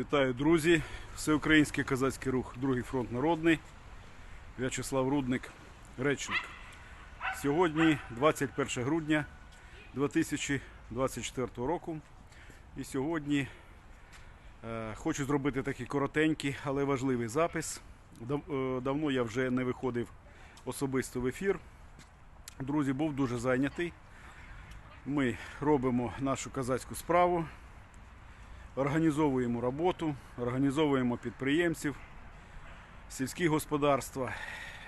Вітаю, друзі! Всеукраїнський козацький рух, Другий фронт народний. В'ячеслав Рудник, речник. Сьогодні 21 грудня 2024 року. І сьогодні е, хочу зробити такий коротенький, але важливий запис. Дав- е, давно я вже не виходив особисто в ефір. Друзі, був дуже зайнятий. Ми робимо нашу козацьку справу організовуємо роботу, організовуємо підприємців, сільські господарства,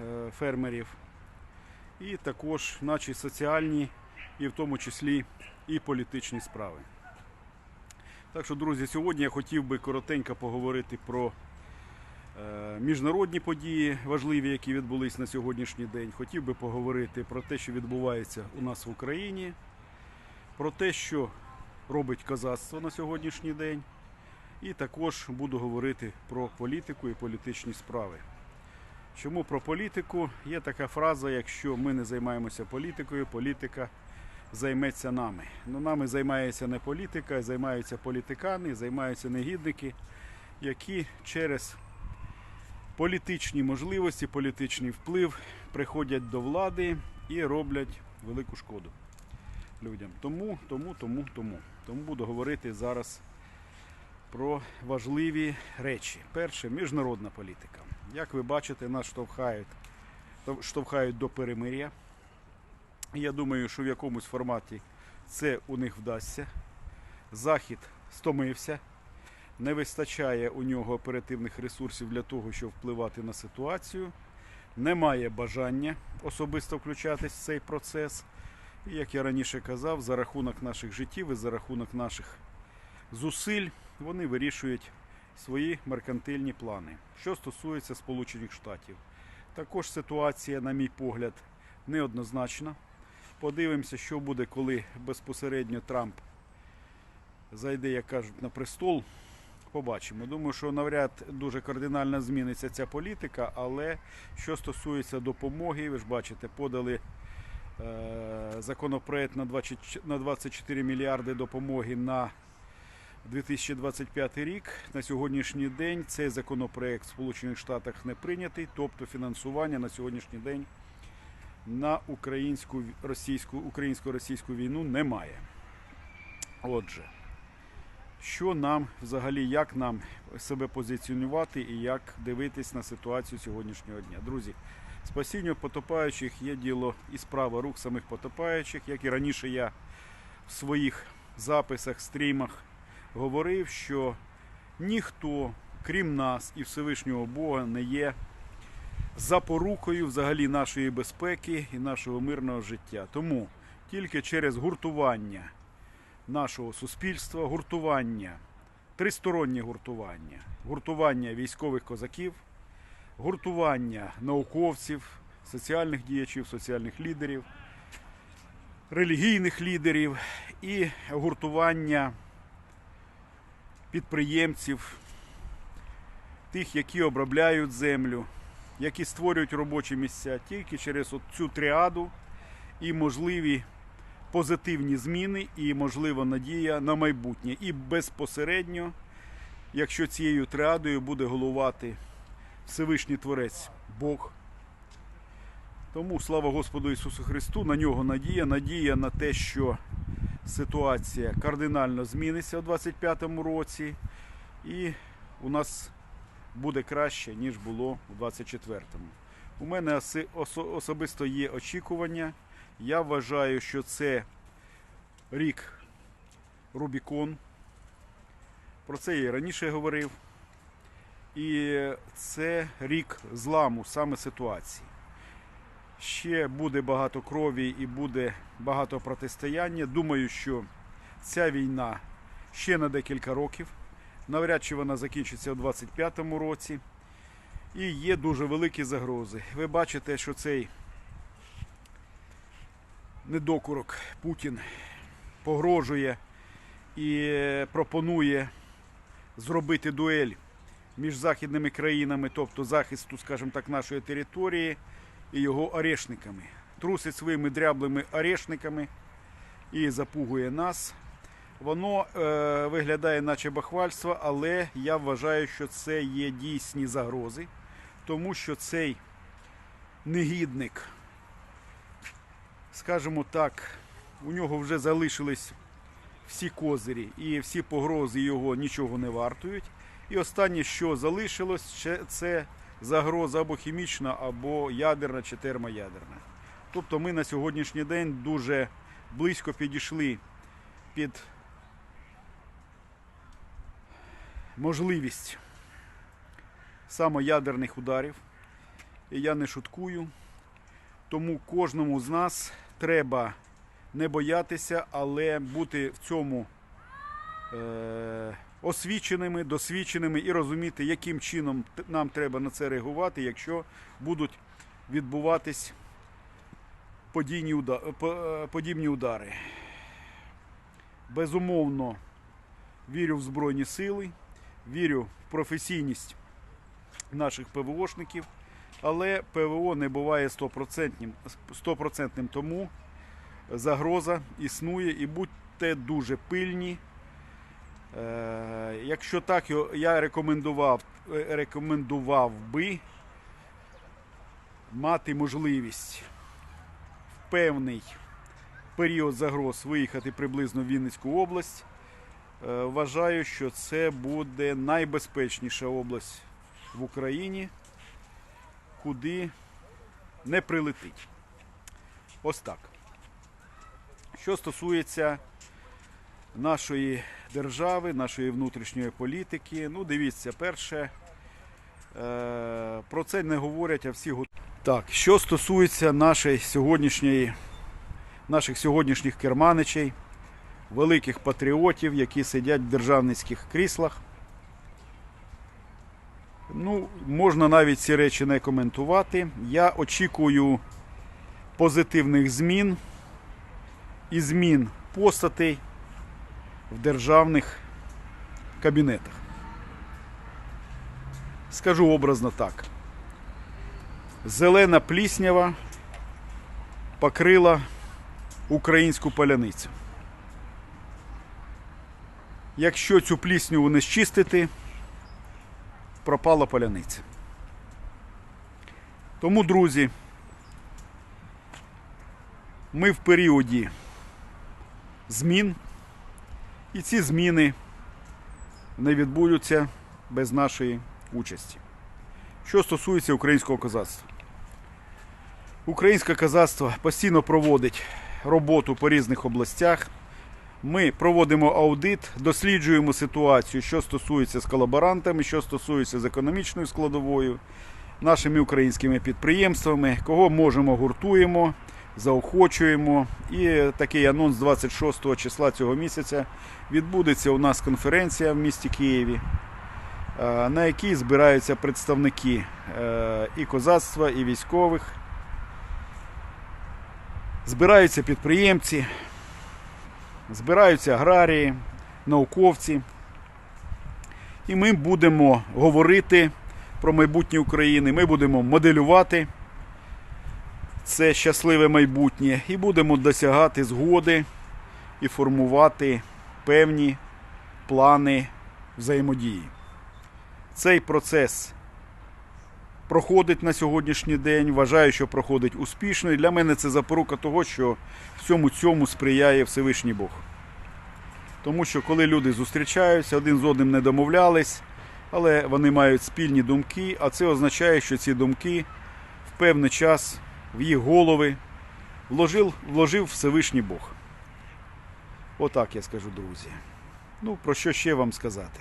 е, фермерів і також наші соціальні і в тому числі і політичні справи. Так що, друзі, сьогодні я хотів би коротенько поговорити про е, міжнародні події, важливі, які відбулись на сьогоднішній день. Хотів би поговорити про те, що відбувається у нас в Україні, про те, що робить козацтво на сьогоднішній день. І також буду говорити про політику і політичні справи. Чому про політику? Є така фраза: якщо ми не займаємося політикою, політика займеться нами. Ну, нами займається не політика, займаються політикани, займаються негідники, які через політичні можливості, політичний вплив приходять до влади і роблять велику шкоду людям. Тому, тому, тому, тому. Тому буду говорити зараз про важливі речі. Перше міжнародна політика. Як ви бачите, нас штовхають, штовхають до перемир'я. Я думаю, що в якомусь форматі це у них вдасться. Захід стомився, не вистачає у нього оперативних ресурсів для того, щоб впливати на ситуацію. Немає бажання особисто включатись в цей процес. І як я раніше казав, за рахунок наших життів і за рахунок наших зусиль вони вирішують свої меркантильні плани. Що стосується Сполучених Штатів, також ситуація, на мій погляд, неоднозначна. Подивимося, що буде, коли безпосередньо Трамп зайде, як кажуть, на престол. Побачимо. Думаю, що навряд дуже кардинально зміниться ця політика, але що стосується допомоги, ви ж бачите, подали законопроект на 20 на 24 мільярди допомоги на 2025 рік. На сьогоднішній день цей законопроект в Сполучених Штатах не прийнятий, тобто фінансування на сьогоднішній день на українську російську українсько-російську війну немає. Отже, що нам взагалі, як нам себе позиціонувати і як дивитись на ситуацію сьогоднішнього дня? Друзі, спасіння потопаючих є діло і справа рук самих потопаючих, як і раніше я в своїх записах, стрімах говорив, що ніхто, крім нас і Всевишнього Бога, не є запорукою взагалі нашої безпеки і нашого мирного життя. Тому тільки через гуртування нашого суспільства, гуртування, тристороннє гуртування, гуртування військових козаків, гуртування науковців, соціальних діячів, соціальних лідерів, релігійних лідерів і гуртування підприємців, тих, які обробляють землю, які створюють робочі місця, тільки через цю тріаду і можливі позитивні зміни, і можлива надія на майбутнє. І безпосередньо, якщо цією тріадою буде головати Всевишній Творець Бог. Тому слава Господу Ісусу Христу, на нього надія, надія на те, що ситуація кардинально зміниться у 25-му році, і у нас буде краще, ніж було у 24-му. У мене особисто є очікування. Я вважаю, що це рік Рубікон. Про це я і раніше говорив. І це рік зламу саме ситуації. Ще буде багато крові і буде багато протистояння. Думаю, що ця війна ще на декілька років. Навряд чи вона закінчиться у 25-му році. І є дуже великі загрози. Ви бачите, що цей недокурок Путін погрожує і пропонує зробити дуель між західними країнами, тобто захисту, скажімо так, нашої території і його орешниками. Трусить своїми дряблими орешниками і запугує нас. Воно е, виглядає наче бахвальство, але я вважаю, що це є дійсні загрози, тому що цей негідник, скажімо так, у нього вже залишились всі козирі і всі погрози його нічого не вартують. І останнє, що залишилось, це загроза або хімічна, або ядерна чи термоядерна. Тобто ми на сьогоднішній день дуже близько підійшли під можливість самоядерних ударів. І я не шуткую. Тому кожному з нас треба не боятися, але бути в цьому е, освіченими, досвідченими і розуміти, яким чином нам треба на це реагувати, якщо будуть відбуватись е, подібні удари. Безумовно, вірю в Збройні Сили, вірю в професійність наших ПВОшників, але ПВО не буває 100%, 100% тому загроза існує і будьте дуже пильні. Е, Якщо так, я рекомендував, е, рекомендував би мати можливість в певний період загроз виїхати приблизно в Вінницьку область. Е, Вважаю, що це буде найбезпечніша область в Україні, куди не прилетить. Ось так. Що стосується нашої держави, нашої внутрішньої політики, ну дивіться, перше, е, про це не говорять, а всі готові. Так, що стосується нашої сьогоднішньої, наших сьогоднішніх керманичей, великих патріотів, які сидять в державницьких кріслах. Ну, можна навіть ці речі не коментувати. Я очікую позитивних змін і змін постатей в державних кабінетах. Скажу образно так. Зелена пліснява покрила українську паляницю. Якщо цю плісняву не щистити, пропала паляниця. Тому, друзі, ми в періоді змін, і ці зміни не відбудуться без нашої участі. Що стосується українського козацтва. Українське козацтво постійно проводить роботу по різних областях. Ми проводимо аудит, досліджуємо ситуацію, що стосується з колаборантами, що стосується з економічною складовою, нашими українськими підприємствами, кого можемо, гуртуємо, заохочуємо. І такий анонс 26 числа цього місяця відбудеться у нас конференція в місті Києві, е, на якій збираються представники е, і козацтва, і військових. Збираються підприємці, збираються аграрії, науковці. І ми будемо говорити про майбутнє України. Ми будемо моделювати це щасливе майбутнє і будемо досягати згоди і формувати певні плани взаємодії. Цей процес проходить на сьогоднішній день. Вважаю, що проходить успішно. І для мене це запорука того, що всьому цьому сприяє Всевишній Бог. Тому що коли люди зустрічаються, один з одним не домовлялись, але вони мають спільні думки, а це означає, що ці думки в певний час в їх голови вложив, вложив Всевишній Бог. Отак я скажу, друзі. Ну, про що ще вам сказати?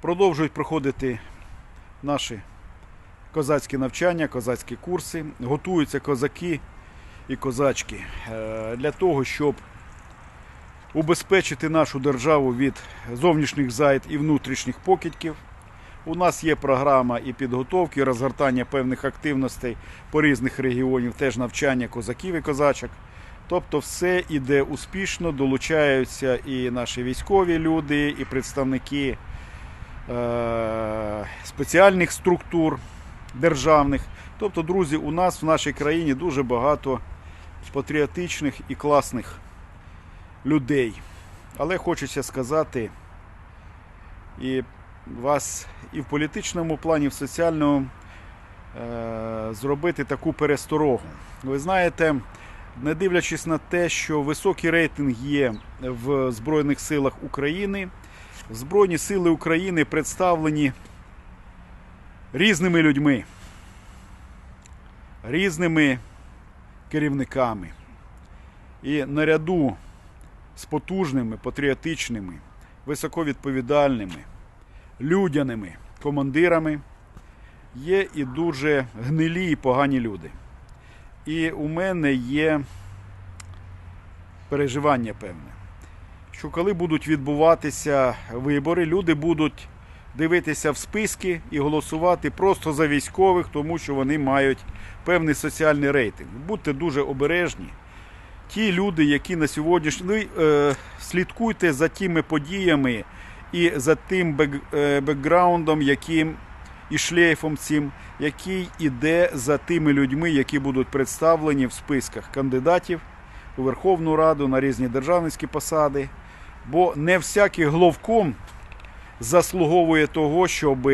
Продовжують проходити наші козацькі навчання, козацькі курси. Готуються козаки і козачки е, для того, щоб убезпечити нашу державу від зовнішніх зайд і внутрішніх покидьків. У нас є програма і підготовки, і розгортання певних активностей по різних регіонів, теж навчання козаків і козачок. Тобто все іде успішно, долучаються і наші військові люди, і представники е- спеціальних структур державних. Тобто, друзі, у нас в нашій країні дуже багато патріотичних і класних людей. Але хочеться сказати і вас і в політичному плані, і в соціальному е, зробити таку пересторогу. Ви знаєте, не дивлячись на те, що високий рейтинг є в Збройних силах України, Збройні сили України представлені різними людьми, різними керівниками. І наряду з потужними, патріотичними, високовідповідальними, людяними командирами є і дуже гнилі і погані люди. І у мене є переживання певне, що коли будуть відбуватися вибори, люди будуть дивитися в списки і голосувати просто за військових, тому що вони мають певний соціальний рейтинг. Будьте дуже обережні. Ті люди, які на сьогоднішній ви, е, слідкуйте за тими подіями і за тим е, бекграундом, яким і шлейфом цим, який іде за тими людьми, які будуть представлені в списках кандидатів у Верховну Раду на різні державницькі посади. Бо не всякий головком заслуговує того, щоб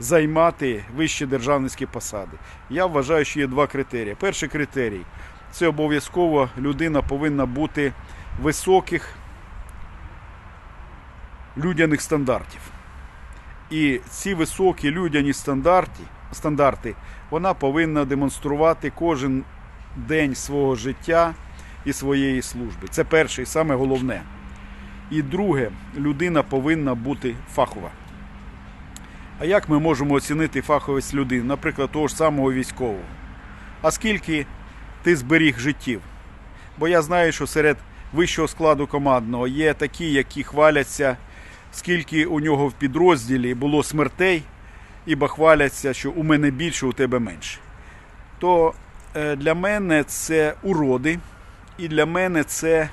займати вищі державницькі посади. Я вважаю, що є два критерії. Перший критерій це обов'язково людина повинна бути високих людяних стандартів. І ці високі людяні стандарти, стандарти вона повинна демонструвати кожен день свого життя і своєї служби. Це перше і саме головне. І друге, людина повинна бути фахова. А як ми можемо оцінити фаховість людини, наприклад, того ж самого військового? А скільки ти зберіг життів? Бо я знаю, що серед вищого складу командного є такі, які хваляться, скільки у нього в підрозділі було смертей, і хваляться, що у мене більше, у тебе менше. То е, для мене це уроди, і для мене це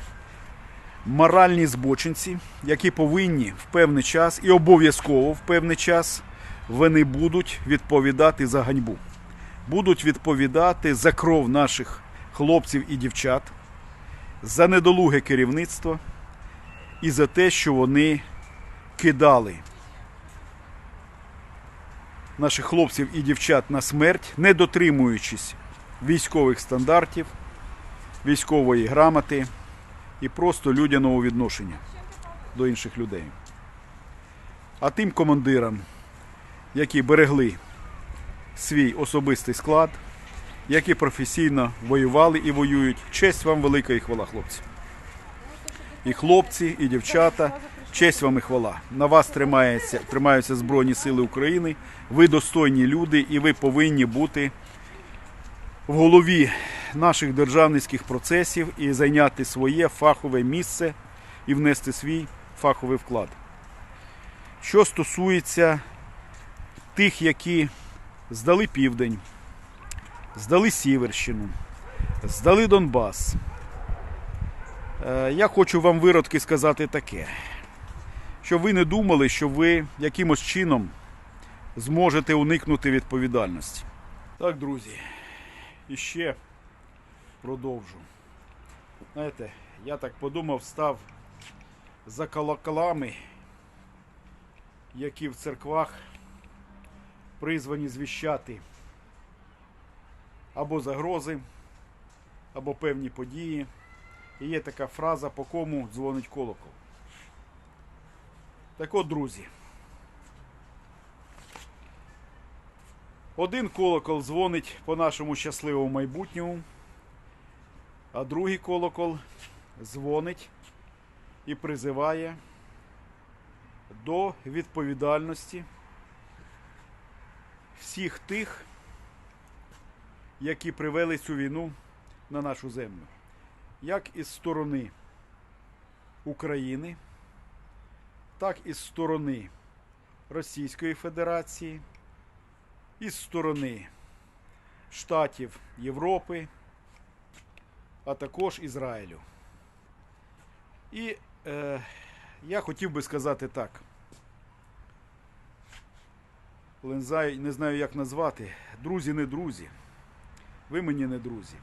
моральні збочинці, які повинні в певний час і обов'язково в певний час вони будуть відповідати за ганьбу, будуть відповідати за кров наших хлопців і дівчат, за недолуге керівництво і за те, що вони кидали наших хлопців і дівчат на смерть, не дотримуючись військових стандартів, військової грамоти і просто людяного відношення до інших людей. А тим командирам, які берегли свій особистий склад, які професійно воювали і воюють, честь вам велика і хвала, хлопці. І хлопці, і дівчата, честь вам і хвала. На вас тримається, тримаються Збройні Сили України. Ви достойні люди, і ви повинні бути в голові наших державницьких процесів і зайняти своє фахове місце і внести свій фаховий вклад. Що стосується тих, які здали південь, здали Сіверщину, здали Донбас. Е, Я хочу вам виродки сказати таке, що ви не думали, що ви якимось чином зможете уникнути відповідальності. Так, друзі, і ще продовжу. Знаєте, я так подумав, став за колоколами, які в церквах призвані звіщати або загрози, або певні події. І є така фраза, по кому дзвонить колокол. Так от, друзі. Один колокол дзвонить по нашому щасливому майбутньому, а другий колокол дзвонить і призиває до відповідальності всіх тих, які привели цю війну на нашу землю. Як із сторони України, так і з сторони Російської Федерації, і з сторони Штатів Європи, а також Ізраїлю. І е, я хотів би сказати так. Знаю, не знаю, як назвати. Друзі, не друзі. Ви мені не друзі.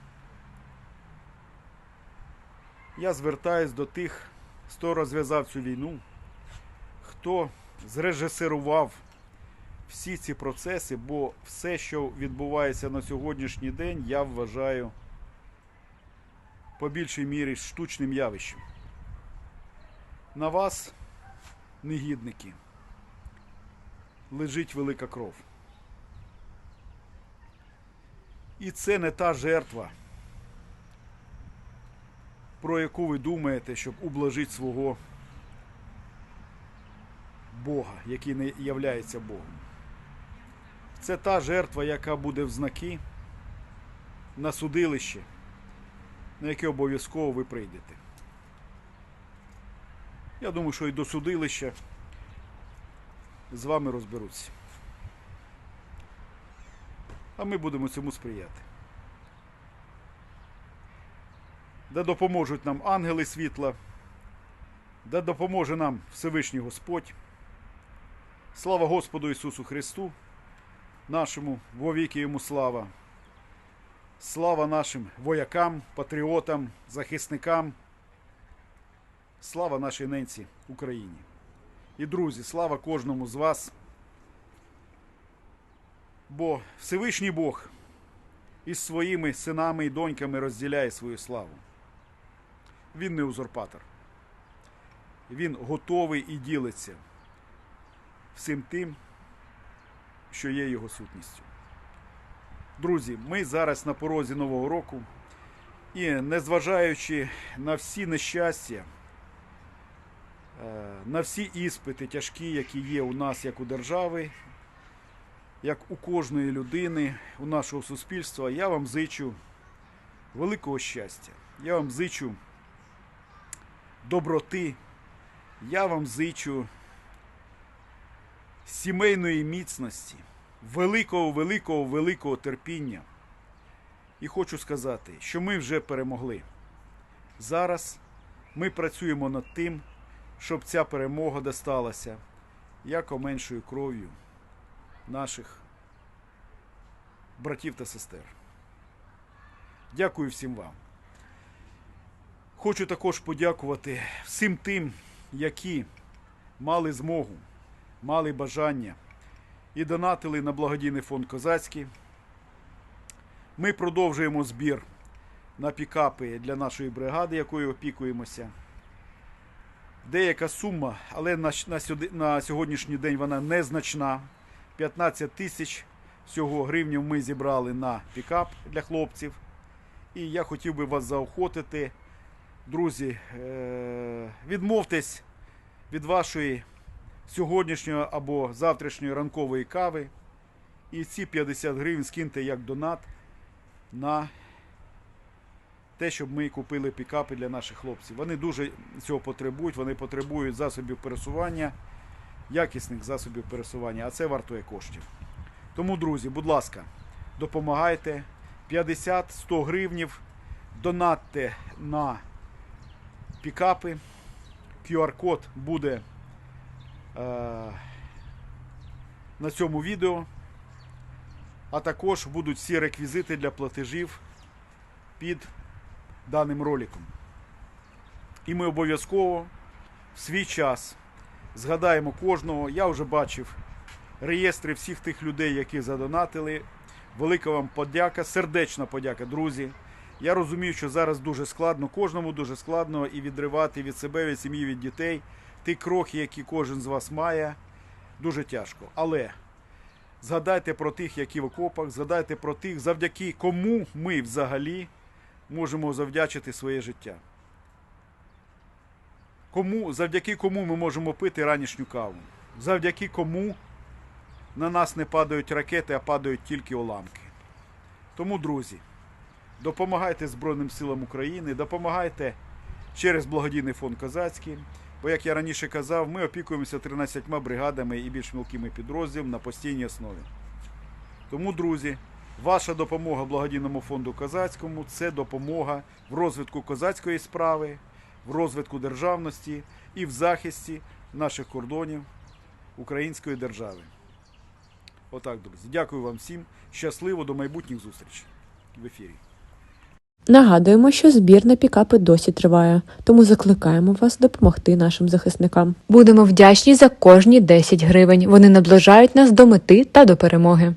Я звертаюсь до тих хто розв'язав цю війну, хто зрежисерував всі ці процеси, бо все, що відбувається на сьогоднішній день, я вважаю по більшій мірі штучним явищем. На вас, негідники, лежить велика кров. І це не та жертва, про яку ви думаєте, щоб ублажити свого Бога, який не являється Богом. Це та жертва, яка буде в знаки на судилище, на яке обов'язково ви прийдете. Я думаю, що і до судилища з вами розберуться. А ми будемо цьому сприяти. Да допоможуть нам ангели світла, да допоможе нам Всевишній Господь. Слава Господу Ісусу Христу, нашому вовіки йому слава. Слава нашим воякам, патріотам, захисникам. Слава нашій ненці Україні. І друзі, слава кожному з вас. Бо Всевишній Бог із своїми синами і доньками розділяє свою славу. Він не узурпатор. Він готовий і ділиться всім тим, що є його сутністю. Друзі, ми зараз на порозі Нового року і незважаючи на всі нещастя, е, на всі іспити тяжкі, які є у нас як у держави, як у кожної людини, у нашого суспільства, я вам зичу великого щастя. Я вам зичу доброти. Я вам зичу сімейної міцності, великого, великого, великого терпіння. І хочу сказати, що ми вже перемогли. Зараз ми працюємо над тим, щоб ця перемога досталася якоменшою кров'ю наших братів та сестер. Дякую всім вам. Хочу також подякувати всім тим, які мали змогу, мали бажання і донатили на благодійний фонд Козацький. Ми продовжуємо збір на пікапи для нашої бригади, якою опікуємося. Деяка сума, але на, сьогоднішній день вона незначна. 15 тисяч всього гривнів ми зібрали на пікап для хлопців. І я хотів би вас заохотити, друзі, е, відмовтесь від вашої сьогоднішньої або завтрашньої ранкової кави. І ці 50 гривень скиньте як донат на те, щоб ми купили пікапи для наших хлопців. Вони дуже цього потребують, вони потребують засобів пересування, якісних засобів пересування, а це вартує коштів. Тому, друзі, будь ласка, допомагайте 50-100 гривнів, донатьте на пікапи. QR-код буде на цьому відео. А також будуть всі реквізити для платежів під даним роликом. І ми обов'язково в свій час згадаємо кожного. Я вже бачив реєстри всіх тих людей, які задонатили. Велика вам подяка, сердечна подяка, друзі. Я розумію, що зараз дуже складно, кожному дуже складно і відривати від себе, від сім'ї, від дітей ті крохи, які кожен з вас має, дуже тяжко. Але згадайте про тих, які в окопах, згадайте про тих, завдяки кому ми взагалі можемо завдячити своє життя. Кому, завдяки кому ми можемо пити ранішню каву? Завдяки кому на нас не падають ракети, а падають тільки уламки. Тому, друзі, допомагайте Збройним силам України, допомагайте через благодійний фонд Козацький. Бо, як я раніше казав, ми опікуємося 13 бригадами і більш мілкими підрозділами на постійній основі. Тому, друзі, ваша допомога благодійному фонду Козацькому це допомога в розвитку козацької справи, в розвитку державності і в захисті наших кордонів української держави. Отак, друзі. Дякую вам всім. Щасливо до майбутніх зустрічей в ефірі. Нагадуємо, що збір на пікапи досі триває, тому закликаємо вас допомогти нашим захисникам. Будемо вдячні за кожні 10 гривень. Вони наближають нас до мети та до перемоги.